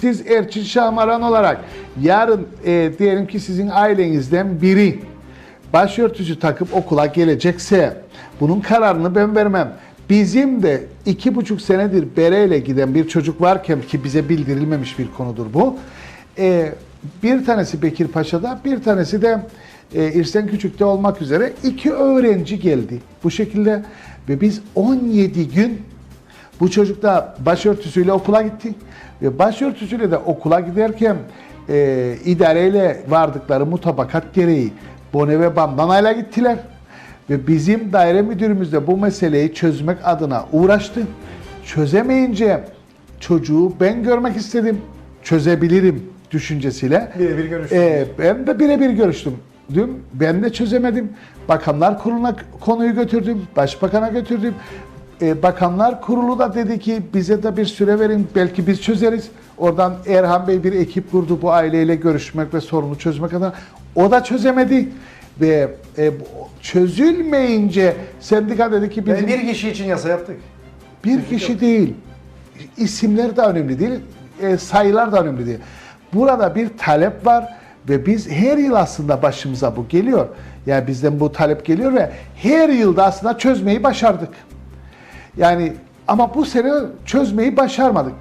Siz Erçin Şahmaran olarak yarın e, diyelim ki sizin ailenizden biri başörtüsü takıp okula gelecekse bunun kararını ben vermem. Bizim de iki buçuk senedir bereyle giden bir çocuk varken ki bize bildirilmemiş bir konudur bu. E, bir tanesi Bekir Paşa'da, bir tanesi de e, İrsen Küçük'te olmak üzere iki öğrenci geldi. Bu şekilde ve biz 17 gün bu çocuk da başörtüsüyle okula gitti. Ve başörtüsüyle de okula giderken e, idareyle vardıkları mutabakat gereği bone ve bandanayla gittiler. Ve bizim daire müdürümüz de bu meseleyi çözmek adına uğraştı. Çözemeyince çocuğu ben görmek istedim. Çözebilirim düşüncesiyle. Birebir görüştünüz. E, ben de birebir görüştüm. Dün ben de çözemedim. Bakanlar Kurulu'na konuyu götürdüm. Başbakan'a götürdüm. E, Bakanlar Kurulu da dedi ki bize de bir süre verin. Belki biz çözeriz. Oradan Erhan Bey bir ekip kurdu bu aileyle görüşmek ve sorunu çözmek adına. O da çözemedi. Ve e, çözülmeyince sendika dedi ki bizim Yani bir kişi için yasa yaptık. bir kişi değil. İsimler de önemli değil, e, sayılar da önemli değil. Burada bir talep var ve biz her yıl aslında başımıza bu geliyor. Yani bizden bu talep geliyor ve her yılda aslında çözmeyi başardık. Yani ama bu sene çözmeyi başarmadık.